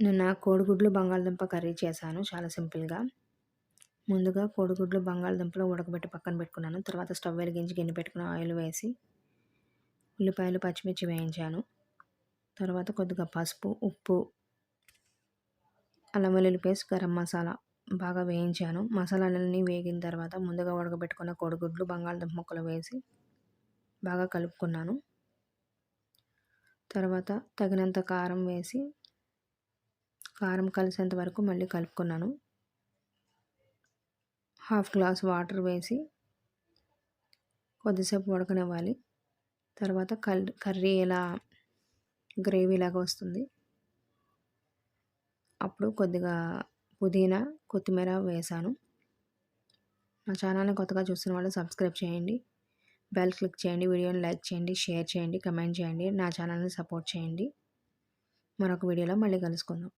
నిన్న కోడిగుడ్లు బంగాళదుంప కర్రీ చేశాను చాలా సింపుల్గా. ముందుగా కోడిగుడ్లు బంగాళదుంపలు ఉడకబెట్టి పక్కన పెట్టుకున్నాను. తర్వాత స్టవ్ వెలిగించి గిన్నె పెట్టుకుని ఆయిల్ వేసి ఉల్లిపాయలు పచ్చిమిర్చి వేయించాను. తర్వాత కొద్దిగా పసుపు ఉప్పు అల్లం వెల్లుల్లి పేస్ట్ గరం మసాలా బాగా వేయించాను. మసాలాలన్నీ వేగిన తర్వాత ముందుగా ఉడకబెట్టుకున్న కోడిగుడ్లు బంగాళదుంప ముక్కలు వేసి బాగా కలుపుకున్నాను. తర్వాత తగినంత కారం వేసి కారం కలిసేంత వరకు మళ్ళీ కలుపుకున్నాను. హాఫ్ గ్లాస్ వాటర్ వేసి కొద్దిసేపు ఉడకనివ్వాలి. తర్వాత కల్ కర్రీ ఎలా గ్రేవీలాగా వస్తుంది. అప్పుడు కొద్దిగా పుదీనా కొత్తిమీర వేసాను. నా ఛానల్ని కొత్తగా చూస్తున్న వాళ్ళు సబ్స్క్రైబ్ చేయండి. బెల్ క్లిక్ చేయండి. వీడియోని లైక్ చేయండి. షేర్ చేయండి. కమెంట్ చేయండి. నా ఛానల్ని సపోర్ట్ చేయండి. మరొక వీడియోలో మళ్ళీ కలుసుకుందాం.